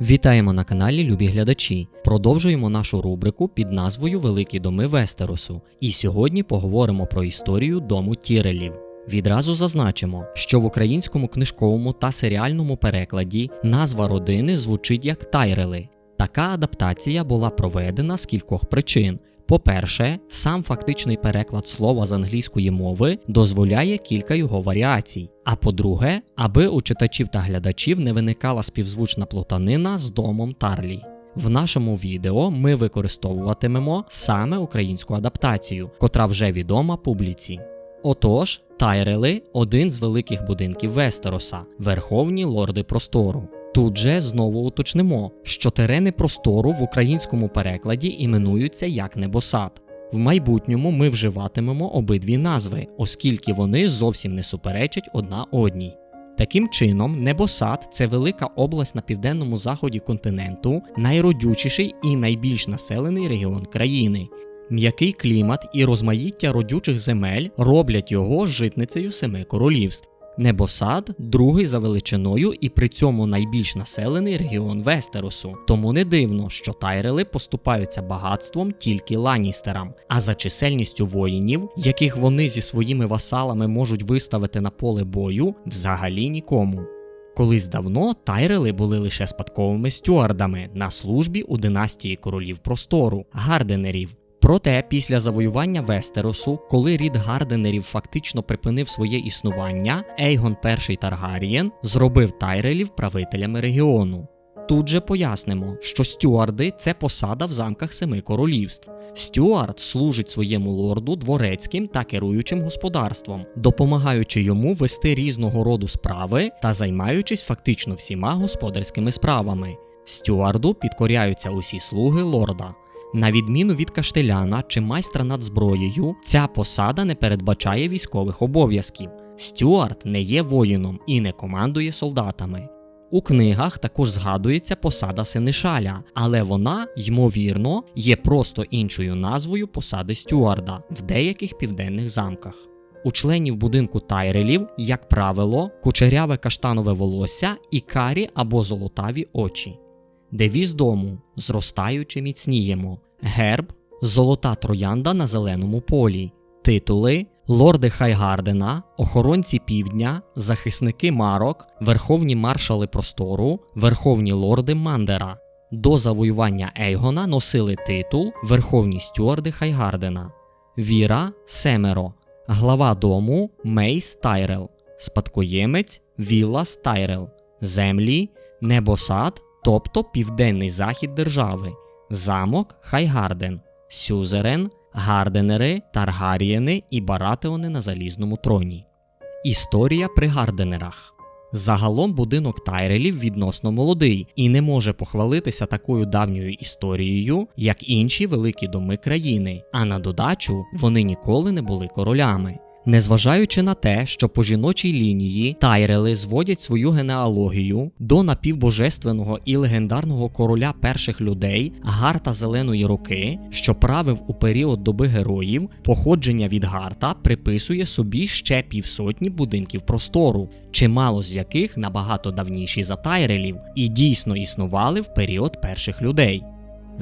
Вітаємо на каналі Любі глядачі. Продовжуємо нашу рубрику під назвою Великі доми Вестеросу. І сьогодні поговоримо про історію дому Тірелів. Відразу зазначимо, що в українському книжковому та серіальному перекладі назва родини звучить як Тайрели. Така адаптація була проведена з кількох причин. По-перше, сам фактичний переклад слова з англійської мови дозволяє кілька його варіацій. А по-друге, аби у читачів та глядачів не виникала співзвучна плутанина з домом Тарлі. В нашому відео ми використовуватимемо саме українську адаптацію, котра вже відома публіці. Отож, Тайрели один з великих будинків Вестероса, верховні лорди простору. Тут же знову уточнимо, що терени простору в українському перекладі іменуються як небосад. В майбутньому ми вживатимемо обидві назви, оскільки вони зовсім не суперечать одна одній. Таким чином, небосад це велика область на південному заході континенту, найродючіший і найбільш населений регіон країни. М'який клімат і розмаїття родючих земель роблять його житницею семи королівств. Небосад другий за величиною і при цьому найбільш населений регіон Вестеросу. Тому не дивно, що Тайрели поступаються багатством тільки ланістерам, а за чисельністю воїнів, яких вони зі своїми васалами можуть виставити на поле бою, взагалі нікому. Колись давно Тайрели були лише спадковими стюардами на службі у династії королів простору Гарденерів. Проте після завоювання Вестеросу, коли рід Гарденерів фактично припинив своє існування, Ейгон І Таргарієн зробив Тайрелів правителями регіону. Тут же пояснимо, що стюарди це посада в замках семи королівств. Стюард служить своєму лорду дворецьким та керуючим господарством, допомагаючи йому вести різного роду справи та займаючись фактично всіма господарськими справами. Стюарду підкоряються усі слуги лорда. На відміну від каштеляна чи майстра над зброєю, ця посада не передбачає військових обов'язків. Стюарт не є воїном і не командує солдатами. У книгах також згадується посада сенешаля, але вона, ймовірно, є просто іншою назвою посади стюарда в деяких південних замках. У членів будинку Тайрелів, як правило, кучеряве каштанове волосся і карі або золотаві очі. Девіз дому зростаючи міцніємо, герб, золота троянда на зеленому полі, титули, лорди Хайгардена, охоронці півдня, захисники марок, верховні маршали простору, верховні лорди Мандера. До завоювання Ейгона носили титул Верховні стюарди Хайгардена, Віра Семеро, глава дому Мейс Тайрел, спадкоємець Віллас Тайрел, землі, небосад тобто південний захід держави, замок Хайгарден, Сюзерен, Гарденери, Таргарієни і Баратеони на залізному троні. Історія при Гарденерах. Загалом будинок Тайрелів відносно молодий і не може похвалитися такою давньою історією, як інші великі доми країни, а на додачу вони ніколи не були королями. Незважаючи на те, що по жіночій лінії Тайрели зводять свою генеалогію до напівбожественного і легендарного короля перших людей Гарта Зеленої Руки, що правив у період доби героїв, походження від Гарта приписує собі ще півсотні будинків простору, чимало з яких набагато давніші за Тайрелів і дійсно існували в період перших людей.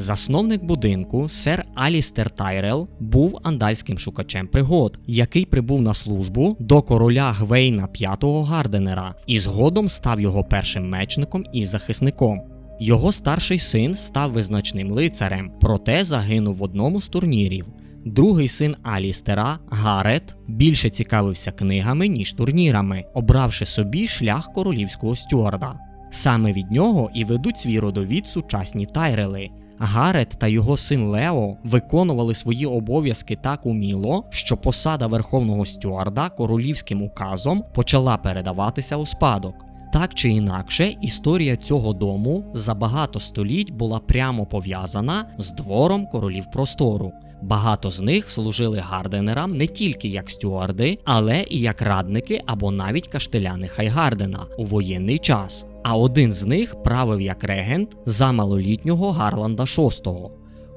Засновник будинку, сер Алістер Тайрел, був андальським шукачем пригод, який прибув на службу до короля Гвейна V Гарденера і згодом став його першим мечником і захисником. Його старший син став визначним лицарем, проте загинув в одному з турнірів. Другий син Алістера, Гарет, більше цікавився книгами, ніж турнірами, обравши собі шлях королівського стюарда. Саме від нього і ведуть свій родовід сучасні тайрели. Гарет та його син Лео виконували свої обов'язки так уміло, що посада верховного стюарда королівським указом почала передаватися у спадок. Так чи інакше, історія цього дому за багато століть була прямо пов'язана з двором королів простору. Багато з них служили гарденерам не тільки як стюарди, але і як радники або навіть каштеляни Хайгардена у воєнний час а один з них правив як регент за малолітнього Гарланда VI.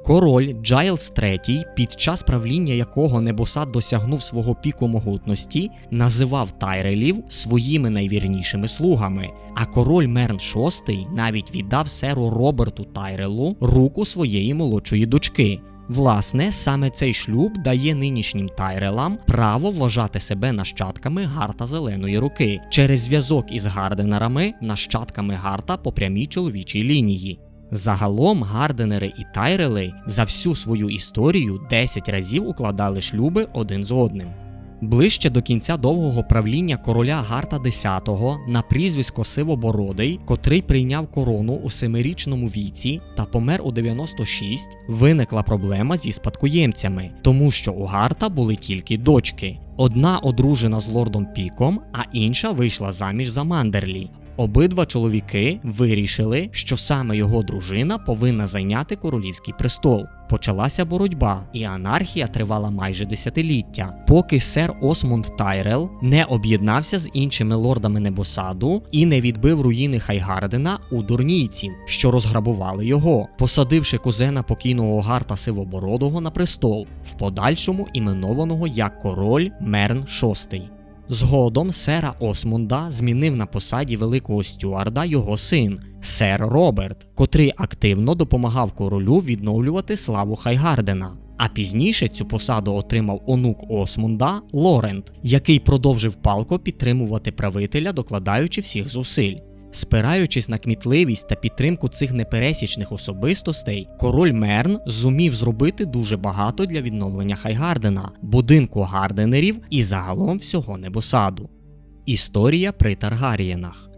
Король Джайлз III, під час правління якого Небосад досягнув свого піку могутності, називав Тайрелів своїми найвірнішими слугами. А король Мерн VI навіть віддав серу Роберту Тайрелу руку своєї молодшої дочки. Власне, саме цей шлюб дає нинішнім Тайрелам право вважати себе нащадками Гарта Зеленої руки через зв'язок із Гарденерами, нащадками Гарта по прямій чоловічій лінії. Загалом Гарденери і Тайрели за всю свою історію 10 разів укладали шлюби один з одним. Ближче до кінця довгого правління короля Гарта X на прізвисько Сивобородий, котрий прийняв корону у семирічному віці та помер у 96, виникла проблема зі спадкоємцями, тому що у Гарта були тільки дочки. Одна одружена з лордом Піком, а інша вийшла заміж за Мандерлі. Обидва чоловіки вирішили, що саме його дружина повинна зайняти королівський престол. Почалася боротьба, і анархія тривала майже десятиліття, поки сер Осмунд Тайрел не об'єднався з іншими лордами Небосаду і не відбив руїни Хайгардена у дурнійців, що розграбували його, посадивши кузена покійного Гарта Сивобородого на престол, в подальшому іменованого як король Мерн VI. Згодом сера Осмунда змінив на посаді великого стюарда його син, сер Роберт, котрий активно допомагав королю відновлювати славу Хайгардена. А пізніше цю посаду отримав онук Осмунда Лорент, який продовжив палко підтримувати правителя, докладаючи всіх зусиль. Спираючись на кмітливість та підтримку цих непересічних особистостей, король Мерн зумів зробити дуже багато для відновлення Хайгардена, будинку гарденерів і загалом всього небосаду. Історія при Таргарієнах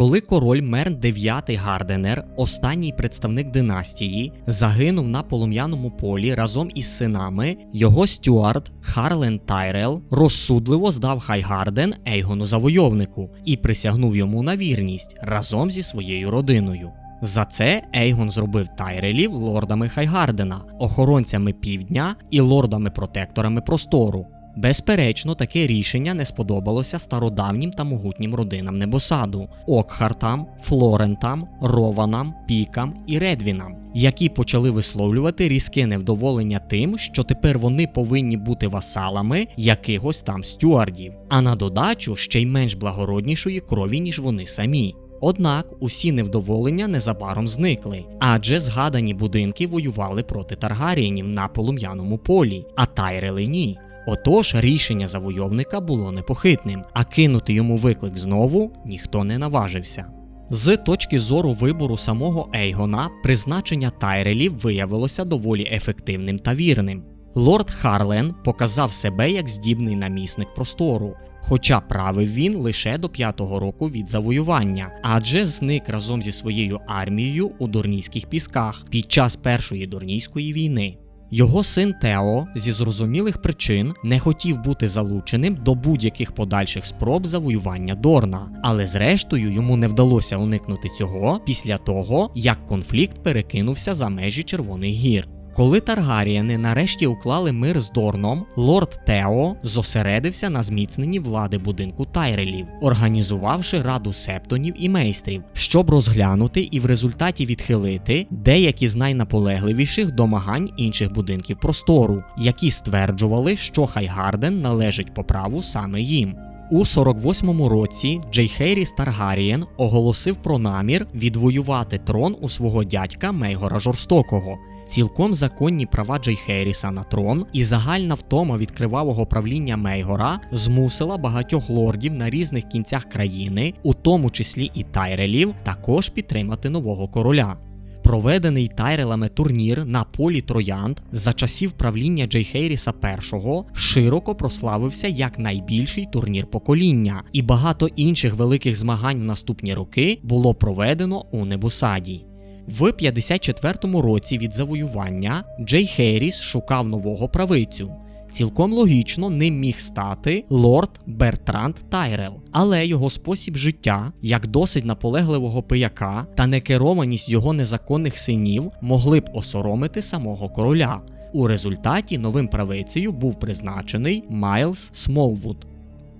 коли король Мерн IX Гарденер, останній представник династії, загинув на полум'яному полі разом із синами, його стюард Харлен Тайрел розсудливо здав Хайгарден Ейгону завойовнику і присягнув йому на вірність разом зі своєю родиною. За це Ейгон зробив Тайрелів лордами Хайгардена, охоронцями півдня і лордами-протекторами простору. Безперечно, таке рішення не сподобалося стародавнім та могутнім родинам небосаду Окхартам, Флорентам, Рованам, Пікам і Редвінам, які почали висловлювати різке невдоволення тим, що тепер вони повинні бути васалами якихось там стюардів, а на додачу ще й менш благороднішої крові, ніж вони самі. Однак усі невдоволення незабаром зникли, адже згадані будинки воювали проти Таргарієнів на полум'яному полі, а Тайрели ні. Отож, рішення завойовника було непохитним, а кинути йому виклик знову ніхто не наважився. З точки зору вибору самого Ейгона, призначення Тайрелів виявилося доволі ефективним та вірним. Лорд Харлен показав себе як здібний намісник простору, хоча правив він лише до п'ятого року від завоювання, адже зник разом зі своєю армією у Дурнійських пісках під час Першої Дурнійської війни. Його син Тео зі зрозумілих причин не хотів бути залученим до будь-яких подальших спроб завоювання Дорна, але зрештою йому не вдалося уникнути цього після того, як конфлікт перекинувся за межі Червоних гір. Коли Таргаріяни нарешті уклали мир з Дорном, лорд Тео зосередився на зміцненні влади будинку Тайрелів, організувавши раду септонів і майстрів, щоб розглянути і в результаті відхилити деякі з найнаполегливіших домагань інших будинків простору, які стверджували, що Хайгарден належить по праву саме їм. У 48-му році Джей Хейріс Таргарієн оголосив про намір відвоювати трон у свого дядька Мейгора Жорстокого. Цілком законні права Джей Херріса на трон і загальна втома від кривавого правління Мейгора змусила багатьох лордів на різних кінцях країни, у тому числі і Тайрелів, також підтримати нового короля. Проведений Тайрелами турнір на полі Троянд за часів правління Джей Хейріса І широко прославився як найбільший турнір покоління, і багато інших великих змагань в наступні роки було проведено у Небусаді. В 54-му році від завоювання Джей Хейріс шукав нового правицю. Цілком логічно ним міг стати лорд Бертранд Тайрел, але його спосіб життя, як досить наполегливого пияка та некерованість його незаконних синів могли б осоромити самого короля. У результаті новим правицею був призначений Майлз Смолвуд.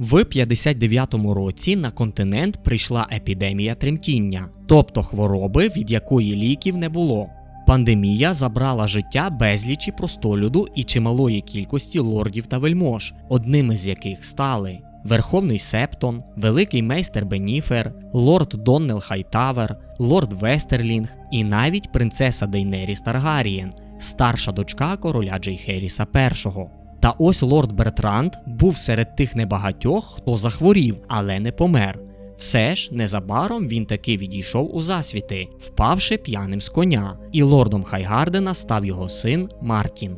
В 59-му році на континент прийшла епідемія тремтіння, тобто хвороби, від якої ліків не було. Пандемія забрала життя безлічі простолюду і чималої кількості лордів та вельмож, одними з яких стали Верховний Септон, Великий майстер Беніфер, Лорд Доннел Хайтавер, Лорд Вестерлінг і навіть принцеса Дейнеріс Таргарієн, старша дочка короля Джейхеріса І. Та ось лорд Бертранд був серед тих небагатьох, хто захворів, але не помер. Все ж незабаром він таки відійшов у засвіти, впавши п'яним з коня, і лордом Хайгардена став його син Мартін.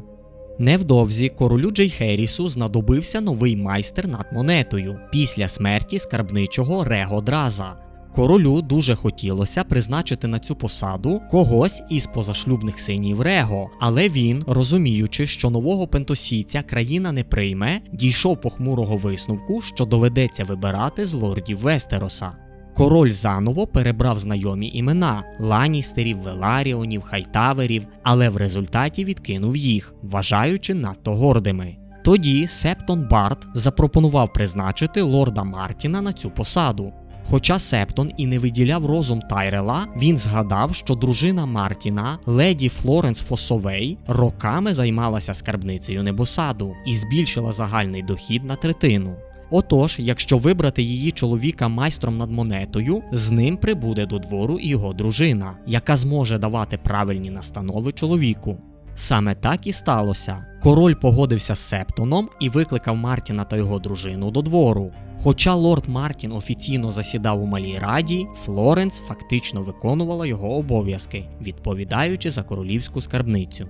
Невдовзі королю Джейхерісу знадобився новий майстер над монетою після смерті скарбничого Рего Драза. Королю дуже хотілося призначити на цю посаду когось із позашлюбних синів Рего, але він, розуміючи, що нового пентосійця країна не прийме, дійшов похмурого висновку, що доведеться вибирати з лордів Вестероса. Король заново перебрав знайомі імена ланістерів, веларіонів, хайтаверів, але в результаті відкинув їх, вважаючи надто гордими. Тоді Септон Барт запропонував призначити лорда Мартіна на цю посаду. Хоча Септон і не виділяв розум Тайрела, він згадав, що дружина Мартіна, леді Флоренс Фосовей, роками займалася скарбницею небосаду і збільшила загальний дохід на третину. Отож, якщо вибрати її чоловіка майстром над монетою, з ним прибуде до двору і його дружина, яка зможе давати правильні настанови чоловіку. Саме так і сталося. Король погодився з Септоном і викликав Мартіна та його дружину до двору. Хоча лорд Мартін офіційно засідав у малій раді, Флоренс фактично виконувала його обов'язки, відповідаючи за королівську скарбницю.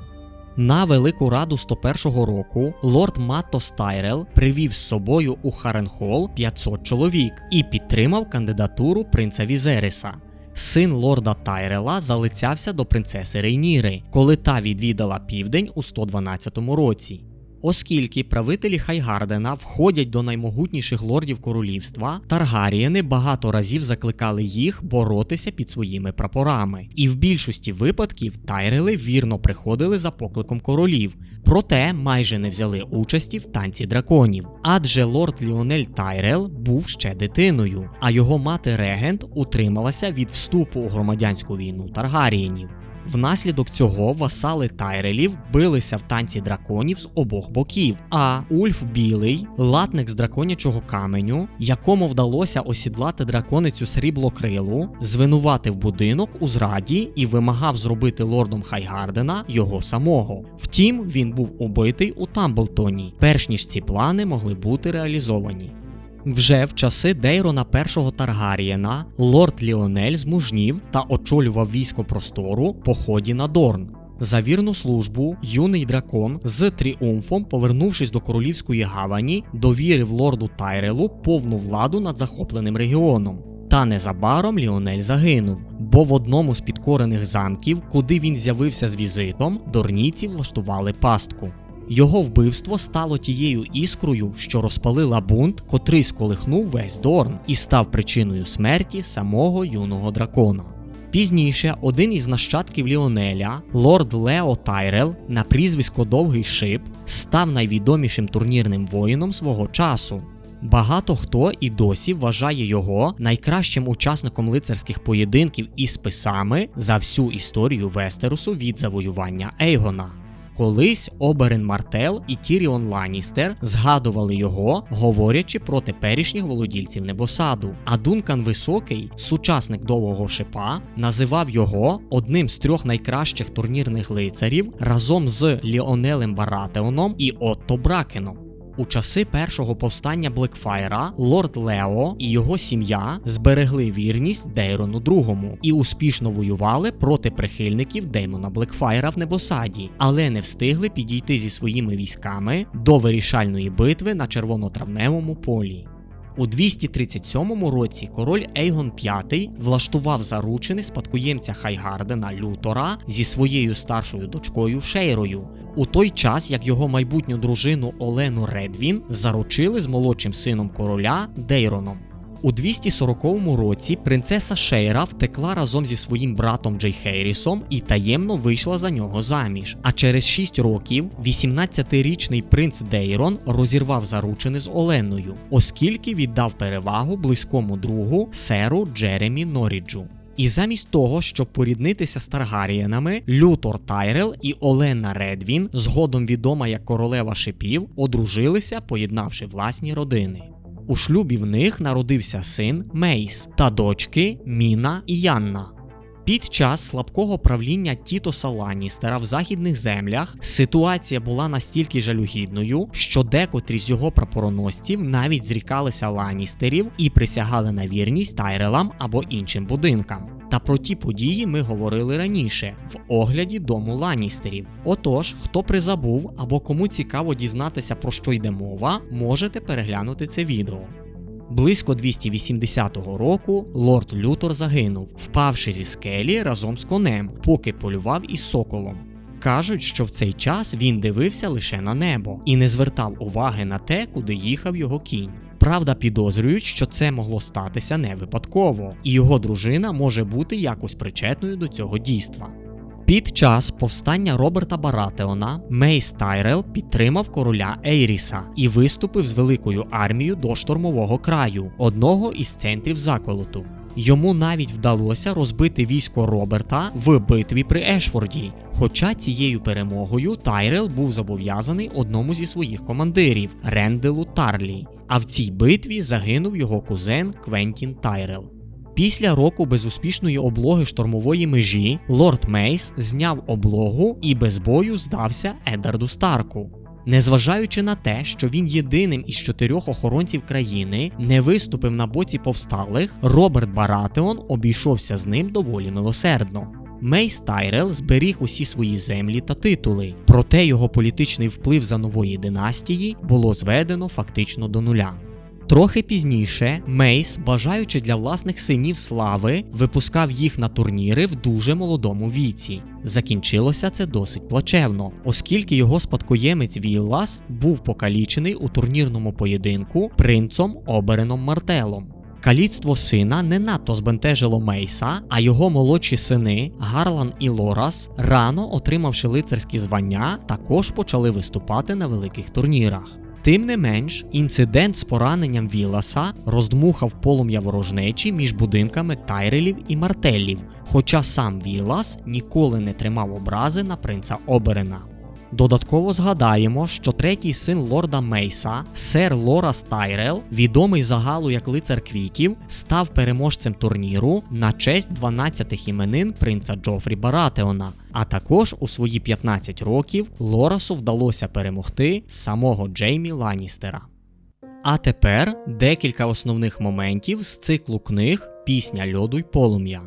На Велику Раду 101 року лорд Матто Стайрел привів з собою у Харенхол 500 чоловік і підтримав кандидатуру принца Візериса. Син лорда Тайрела залицявся до принцеси Рейніри, коли та відвідала південь у 112 році. Оскільки правителі Хайгардена входять до наймогутніших лордів королівства, Таргарієни багато разів закликали їх боротися під своїми прапорами, і в більшості випадків Тайрели вірно приходили за покликом королів, проте майже не взяли участі в танці драконів. Адже лорд Ліонель Тайрел був ще дитиною, а його мати Регент утрималася від вступу у громадянську війну Таргарієнів. Внаслідок цього васали Тайрелів билися в танці драконів з обох боків. А Ульф Білий, латник з драконячого каменю, якому вдалося осідлати драконицю сріблокрилу, звинуватив будинок у зраді і вимагав зробити лордом Хайгардена його самого. Втім, він був убитий у Тамблтоні, перш ніж ці плани могли бути реалізовані. Вже в часи Дейрона I Таргарієна лорд Ліонель змужнів та очолював військо простору по ході на Дорн. За вірну службу юний дракон з тріумфом, повернувшись до королівської гавані, довірив лорду Тайрелу повну владу над захопленим регіоном. Та незабаром Ліонель загинув, бо в одному з підкорених замків, куди він з'явився з візитом, дорніці влаштували пастку. Його вбивство стало тією іскрою, що розпалила бунт, котрий сколихнув весь Дорн і став причиною смерті самого юного дракона. Пізніше один із нащадків Ліонеля, лорд Лео Тайрел, на прізвисько Довгий Шип, став найвідомішим турнірним воїном свого часу. Багато хто і досі вважає його найкращим учасником лицарських поєдинків із списами за всю історію Вестерусу від завоювання Ейгона. Колись Оберен Мартел і Тіріон Ланістер згадували його, говорячи про теперішніх володільців небосаду. А Дункан Високий, сучасник довгого шипа, називав його одним з трьох найкращих турнірних лицарів разом з Ліонелем Баратеоном і Отто Бракеном. У часи першого повстання Блекфайра лорд Лео і його сім'я зберегли вірність Дейрону II і успішно воювали проти прихильників Деймона Блекфайра в Небосаді, але не встигли підійти зі своїми військами до вирішальної битви на червонотравневому полі. У 237 році король Ейгон V влаштував заручини спадкоємця Хайгардена Лютора зі своєю старшою дочкою Шейрою, у той час як його майбутню дружину Олену Редвін заручили з молодшим сином короля Дейроном. У 240 році принцеса Шейра втекла разом зі своїм братом Джей Хейрісом і таємно вийшла за нього заміж. А через 6 років 18-річний принц Дейрон розірвав заручини з Оленою, оскільки віддав перевагу близькому другу серу Джеремі Норіджу. І замість того, щоб поріднитися з Таргарієнами, Лютор Тайрел і Олена Редвін, згодом відома як королева шипів, одружилися, поєднавши власні родини. У шлюбі в них народився син Мейс та дочки Міна і Янна. Під час слабкого правління Тітоса Ланністера в західних землях ситуація була настільки жалюгідною, що декотрі з його прапороносців навіть зрікалися Ланністерів і присягали на вірність Тайрелам або іншим будинкам. Та про ті події ми говорили раніше в огляді дому Ланністерів. Отож, хто призабув або кому цікаво дізнатися про що йде мова, можете переглянути це відео. Близько 280 року лорд Лютор загинув, впавши зі скелі разом з конем, поки полював із соколом. Кажуть, що в цей час він дивився лише на небо і не звертав уваги на те, куди їхав його кінь. Правда, підозрюють, що це могло статися не випадково, і його дружина може бути якось причетною до цього дійства. Під час повстання Роберта Баратеона Мейс Тайрел підтримав короля Ейріса і виступив з великою армією до штурмового краю, одного із центрів заколоту. Йому навіть вдалося розбити військо Роберта в битві при Ешфорді. Хоча цією перемогою Тайрел був зобов'язаний одному зі своїх командирів Ренделу Тарлі. А в цій битві загинув його кузен Квентін Тайрел. Після року безуспішної облоги штурмової межі лорд Мейс зняв облогу і без бою здався Едарду Старку. Незважаючи на те, що він єдиним із чотирьох охоронців країни не виступив на боці повсталих, Роберт Баратеон обійшовся з ним доволі милосердно. Мейс Тайрел зберіг усі свої землі та титули, проте його політичний вплив за нової династії було зведено фактично до нуля. Трохи пізніше Мейс, бажаючи для власних синів слави, випускав їх на турніри в дуже молодому віці. Закінчилося це досить плачевно, оскільки його спадкоємець Віллас був покалічений у турнірному поєдинку принцом Обереном Мартелом. Каліцтво сина не надто збентежило Мейса, а його молодші сини Гарлан і Лорас, рано отримавши лицарські звання, також почали виступати на великих турнірах. Тим не менш, інцидент з пораненням Віласа роздмухав полум'я ворожнечі між будинками Тайрелів і Мартеллів, хоча сам Вілас ніколи не тримав образи на принца Оберена. Додатково згадаємо, що третій син лорда Мейса, сер Лорас Тайрел, відомий загалу як лицар квітів, став переможцем турніру на честь 12-х іменин принца Джофрі Баратеона. А також у свої 15 років Лорасу вдалося перемогти самого Джеймі Ланністера. А тепер декілька основних моментів з циклу книг Пісня льоду й полум'я.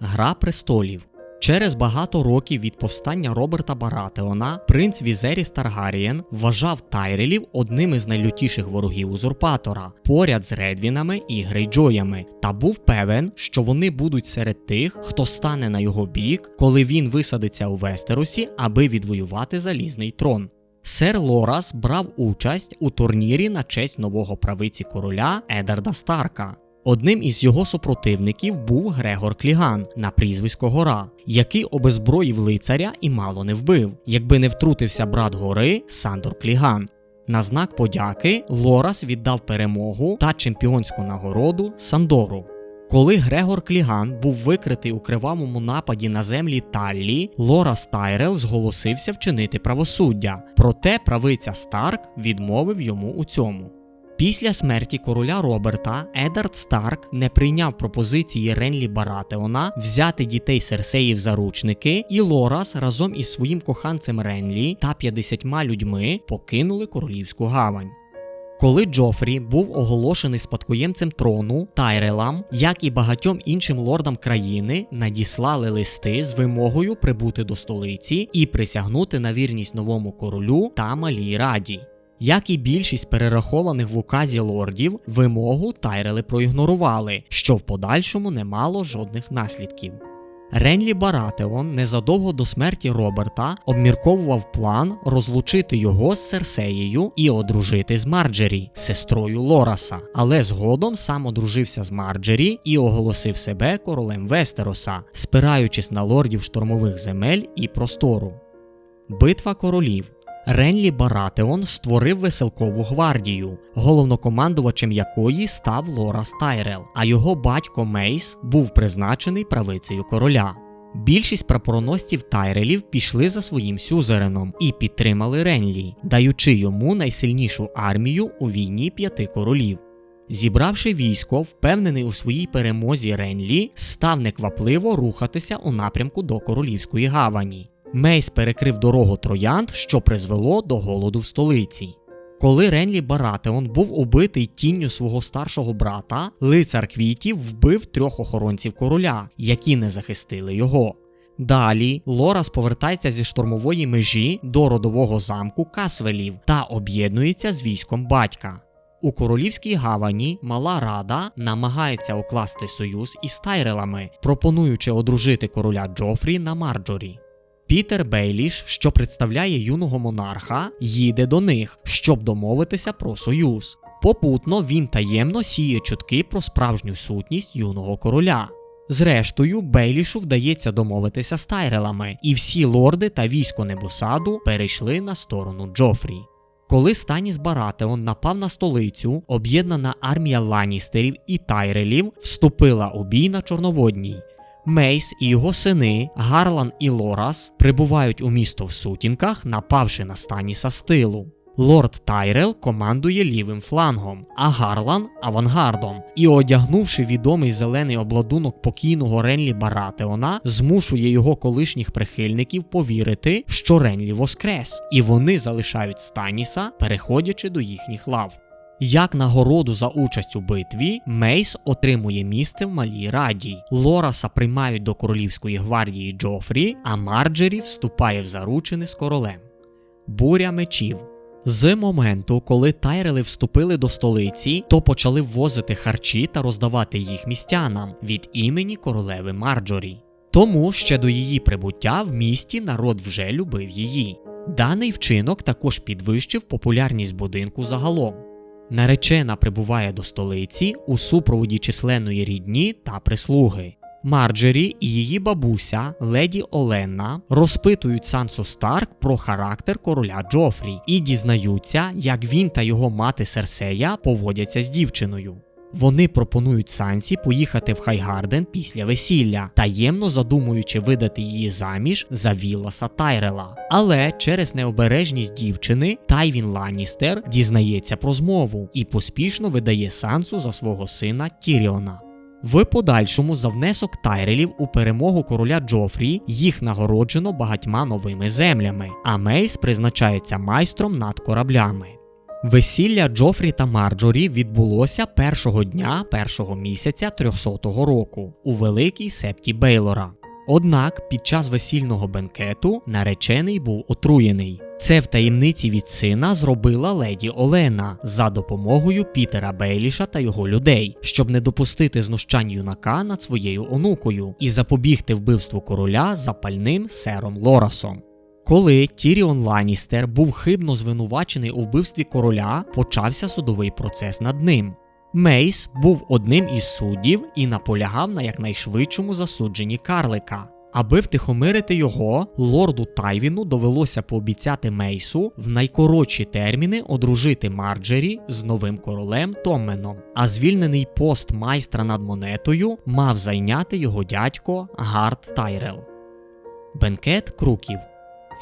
Гра престолів. Через багато років від повстання Роберта Баратеона принц Візеріс Таргарієн вважав Тайрелів одним із найлютіших ворогів узурпатора, поряд з Редвінами і Грейджоями, та був певен, що вони будуть серед тих, хто стане на його бік, коли він висадиться у Вестеросі, аби відвоювати залізний трон. Сер Лорас брав участь у турнірі на честь нового правиці короля Едарда Старка. Одним із його супротивників був Грегор Кліган на прізвисько Гора, який обезброїв лицаря і мало не вбив, якби не втрутився брат гори Сандор Кліган. На знак подяки Лорас віддав перемогу та чемпіонську нагороду Сандору. Коли Грегор Кліган був викритий у кривавому нападі на землі Таллі, Лорас Тайрел зголосився вчинити правосуддя, проте правиця Старк відмовив йому у цьому. Після смерті короля Роберта Едард Старк не прийняв пропозиції Ренлі Баратеона взяти дітей Серсеї в заручники, і Лорас разом із своїм коханцем Ренлі та 50 людьми покинули королівську гавань. Коли Джофрі був оголошений спадкоємцем трону, Тайрелам, як і багатьом іншим лордам країни, надіслали листи з вимогою прибути до столиці і присягнути на вірність новому королю та малій раді. Як і більшість перерахованих в указі лордів, вимогу Тайрели проігнорували, що в подальшому не мало жодних наслідків. Ренлі Баратеон незадовго до смерті Роберта обмірковував план розлучити його з Серсеєю і одружити з Марджері, сестрою Лораса, але згодом сам одружився з Марджері і оголосив себе королем Вестероса, спираючись на лордів штурмових земель і простору. Битва королів Ренлі Баратеон створив веселкову гвардію, головнокомандувачем якої став Лорас Тайрел, а його батько Мейс був призначений правицею короля. Більшість прапороносців Тайрелів пішли за своїм сюзереном і підтримали Ренлі, даючи йому найсильнішу армію у війні п'яти королів. Зібравши військо, впевнений у своїй перемозі Ренлі, став неквапливо рухатися у напрямку до королівської гавані. Мейс перекрив дорогу троянд, що призвело до голоду в столиці. Коли Ренлі Баратеон був убитий тінню свого старшого брата, лицар квітів вбив трьох охоронців короля, які не захистили його. Далі Лорас повертається зі штурмової межі до родового замку Касвелів та об'єднується з військом батька. У королівській гавані Мала Рада намагається укласти союз із Тайрелами, пропонуючи одружити короля Джофрі на Марджорі. Пітер Бейліш, що представляє юного монарха, їде до них, щоб домовитися про союз. Попутно він таємно сіє чутки про справжню сутність юного короля. Зрештою, Бейлішу вдається домовитися з Тайрелами, і всі лорди та військо Небосаду перейшли на сторону Джофрі. Коли Станіс Баратеон напав на столицю, об'єднана армія Ланістерів і Тайрелів вступила у бій на Чорноводній. Мейс і його сини Гарлан і Лорас прибувають у місто в сутінках, напавши на Станіса з тилу. Лорд Тайрел командує лівим флангом, а Гарлан авангардом. І, одягнувши відомий зелений обладунок покійного Ренлі Баратеона, змушує його колишніх прихильників повірити, що Ренлі воскрес, і вони залишають Станіса, переходячи до їхніх лав. Як нагороду за участь у битві, Мейс отримує місце в Малій Раді. Лораса приймають до королівської гвардії Джофрі, а Марджері вступає в заручини з королем. Буря мечів. З моменту, коли Тайрели вступили до столиці, то почали ввозити харчі та роздавати їх містянам від імені королеви Марджорі. Тому ще до її прибуття в місті народ вже любив її. Даний вчинок також підвищив популярність будинку загалом. Наречена прибуває до столиці у супроводі численної рідні та прислуги. Марджері і її бабуся, леді Оленна, розпитують Сансу Старк про характер короля Джофрі і дізнаються, як він та його мати Серсея поводяться з дівчиною. Вони пропонують Сансі поїхати в Хайгарден після весілля, таємно задумуючи видати її заміж за Вілласа Тайрела. Але через необережність дівчини Тайвін Ланністер дізнається про змову і поспішно видає Сансу за свого сина Тіріона. В подальшому за внесок Тайрелів у перемогу короля Джофрі їх нагороджено багатьма новими землями, а Мейс призначається майстром над кораблями. Весілля Джофрі та Марджорі відбулося першого дня першого місяця 300-го року у великій септі Бейлора. Однак під час весільного бенкету наречений був отруєний. Це в таємниці від сина зробила леді Олена за допомогою Пітера Бейліша та його людей, щоб не допустити знущань юнака над своєю онукою і запобігти вбивству короля запальним сером Лорасом. Коли Тіріон Ланністер був хибно звинувачений у вбивстві короля, почався судовий процес над ним. Мейс був одним із суддів і наполягав на якнайшвидшому засудженні Карлика. Аби втихомирити його, лорду Тайвіну довелося пообіцяти Мейсу в найкоротші терміни одружити Марджері з новим королем Томменом, а звільнений пост майстра над монетою мав зайняти його дядько Гард Тайрел. Бенкет круків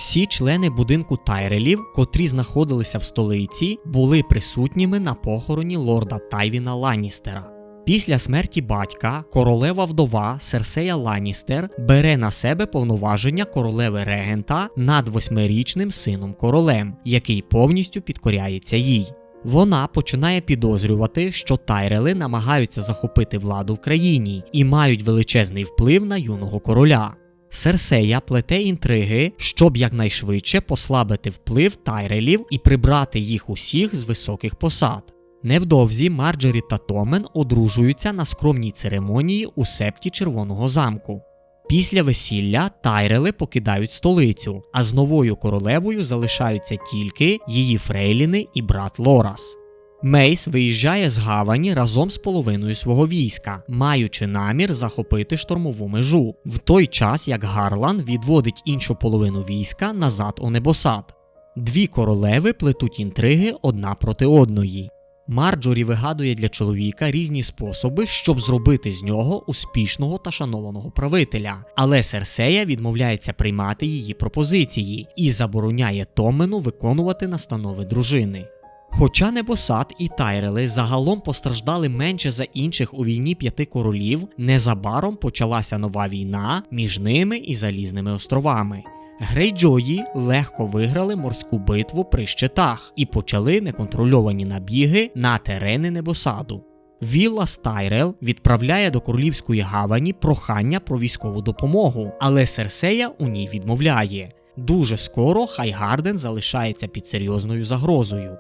всі члени будинку Тайрелів, котрі знаходилися в столиці, були присутніми на похороні лорда Тайвіна Ланністера. Після смерті батька королева вдова Серсея Ланністер бере на себе повноваження королеви регента над восьмирічним сином королем, який повністю підкоряється їй. Вона починає підозрювати, що Тайрели намагаються захопити владу в країні і мають величезний вплив на юного короля. Серсея плете інтриги, щоб якнайшвидше послабити вплив Тайрелів і прибрати їх усіх з високих посад. Невдовзі Марджері та Томен одружуються на скромній церемонії у септі Червоного замку. Після весілля Тайрели покидають столицю, а з новою королевою залишаються тільки її Фрейліни і брат Лорас. Мейс виїжджає з гавані разом з половиною свого війська, маючи намір захопити штурмову межу, в той час як Гарлан відводить іншу половину війська назад у небосад. Дві королеви плетуть інтриги одна проти одної. Марджорі вигадує для чоловіка різні способи, щоб зробити з нього успішного та шанованого правителя. Але Серсея відмовляється приймати її пропозиції і забороняє Томену виконувати настанови дружини. Хоча Небосад і Тайрели загалом постраждали менше за інших у війні п'яти королів, незабаром почалася нова війна між ними і Залізними островами. Грейджої легко виграли морську битву при щитах і почали неконтрольовані набіги на терени Небосаду. Вілла Стайрел відправляє до королівської гавані прохання про військову допомогу, але Серсея у ній відмовляє. Дуже скоро Хайгарден залишається під серйозною загрозою.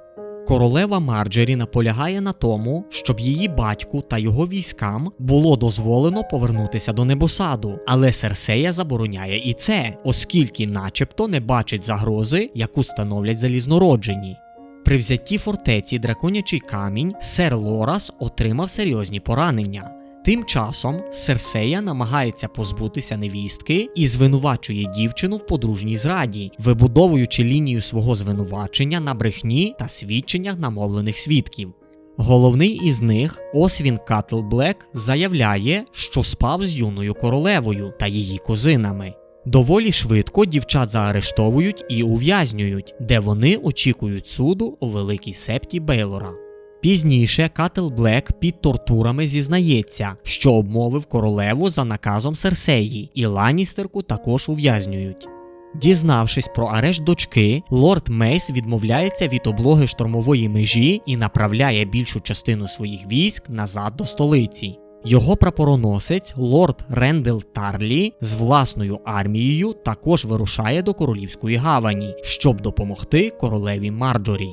Королева Марджері наполягає на тому, щоб її батьку та його військам було дозволено повернутися до небосаду, але Серсея забороняє і це, оскільки, начебто, не бачить загрози, яку становлять залізнороджені. При взятті фортеці Драконячий камінь сер Лорас отримав серйозні поранення. Тим часом Серсея намагається позбутися невістки і звинувачує дівчину в подружній зраді, вибудовуючи лінію свого звинувачення на брехні та свідченнях намовлених свідків. Головний із них, Освін Катлблек, заявляє, що спав з юною королевою та її козинами. Доволі швидко дівчат заарештовують і ув'язнюють, де вони очікують суду у великій септі Бейлора. Пізніше Катл Блек під тортурами зізнається, що обмовив королеву за наказом Серсеї, і Ланістерку також ув'язнюють. Дізнавшись про арешт дочки, лорд Мейс відмовляється від облоги штормової межі і направляє більшу частину своїх військ назад до столиці. Його прапороносець лорд Рендел Тарлі з власною армією також вирушає до королівської гавані, щоб допомогти королеві Марджорі.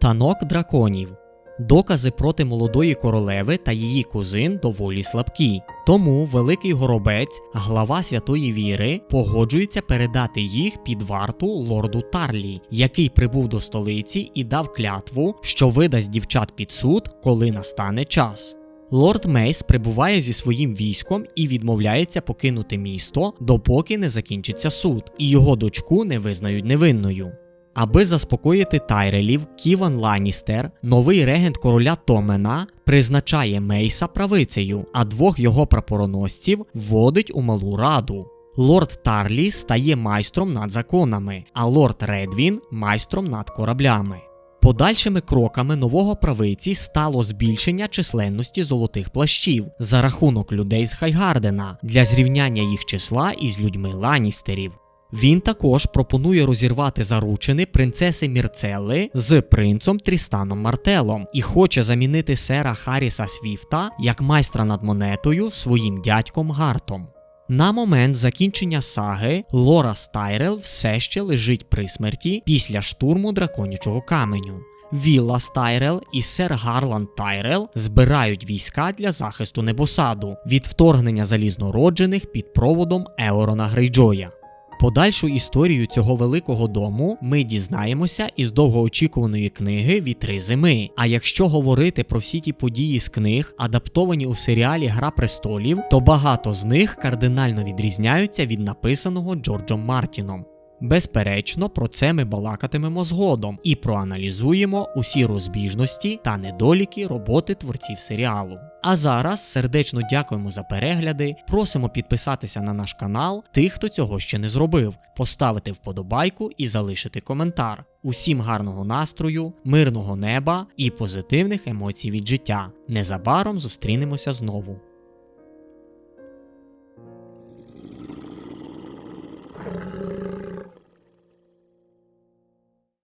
Танок драконів Докази проти молодої королеви та її кузин доволі слабкі. Тому великий горобець, глава святої віри, погоджується передати їх під варту лорду Тарлі, який прибув до столиці і дав клятву, що видасть дівчат під суд, коли настане час. Лорд Мейс прибуває зі своїм військом і відмовляється покинути місто, допоки не закінчиться суд, і його дочку не визнають невинною. Аби заспокоїти Тайрелів, Ківан Ланістер, новий регент короля Томена, призначає Мейса правицею, а двох його прапороносців вводить у малу раду. Лорд Тарлі стає майстром над законами, а лорд Редвін майстром над кораблями. Подальшими кроками нового правиці стало збільшення численності золотих плащів за рахунок людей з Хайгардена для зрівняння їх числа із людьми Ланістерів. Він також пропонує розірвати заручини принцеси Мірцели з принцом Трістаном Мартелом і хоче замінити сера Харріса Свіфта як майстра над монетою своїм дядьком Гартом. На момент закінчення саги Лора Стайрел все ще лежить при смерті після штурму драконячого каменю. Вілла Стайрел і сер Гарланд Тайрел збирають війська для захисту небосаду від вторгнення залізнороджених під проводом Еорона Грейджоя. Подальшу історію цього великого дому ми дізнаємося із довгоочікуваної книги Вітри зими. А якщо говорити про всі ті події з книг, адаптовані у серіалі Гра престолів, то багато з них кардинально відрізняються від написаного Джорджом Мартіном. Безперечно, про це ми балакатимемо згодом і проаналізуємо усі розбіжності та недоліки роботи творців серіалу. А зараз сердечно дякуємо за перегляди, просимо підписатися на наш канал тих, хто цього ще не зробив, поставити вподобайку і залишити коментар. Усім гарного настрою, мирного неба і позитивних емоцій від життя. Незабаром зустрінемося знову.